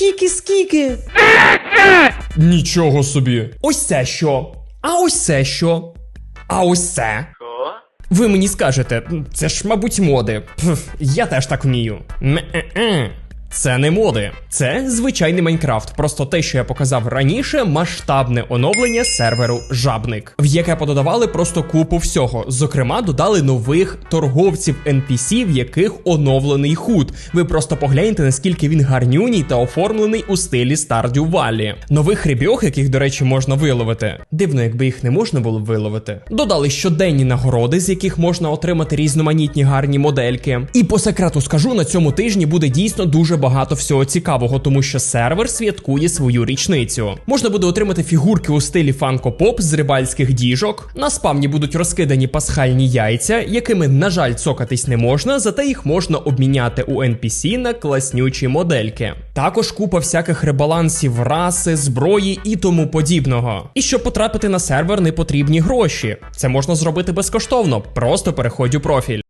Скільки, скільки? Нічого собі. Ось це що? А ось це що? А ось це? Ви мені скажете, це ж, мабуть, моди. Пф, я теж так вмію. Ме-е-е. Це не моди, це звичайний Майнкрафт. Просто те, що я показав раніше, масштабне оновлення серверу Жабник, в яке пододавали просто купу всього. Зокрема, додали нових торговців NPC, в яких оновлений худ. Ви просто погляньте, наскільки він гарнюній та оформлений у стилі Stardew Valley. Нових рибьох, яких, до речі, можна виловити. Дивно, якби їх не можна було виловити. Додали щоденні нагороди, з яких можна отримати різноманітні гарні модельки. І по секрету скажу, на цьому тижні буде дійсно дуже багато всього цікавого, тому що сервер святкує свою річницю. Можна буде отримати фігурки у стилі Pop з рибальських діжок. На спавні будуть розкидані пасхальні яйця, якими, на жаль, цокатись не можна, зате їх можна обміняти у NPC на класнючі модельки. Також купа всяких ребалансів, раси, зброї і тому подібного. І щоб потрапити на сервер, не потрібні гроші. Це можна зробити безкоштовно, просто переходь у профіль.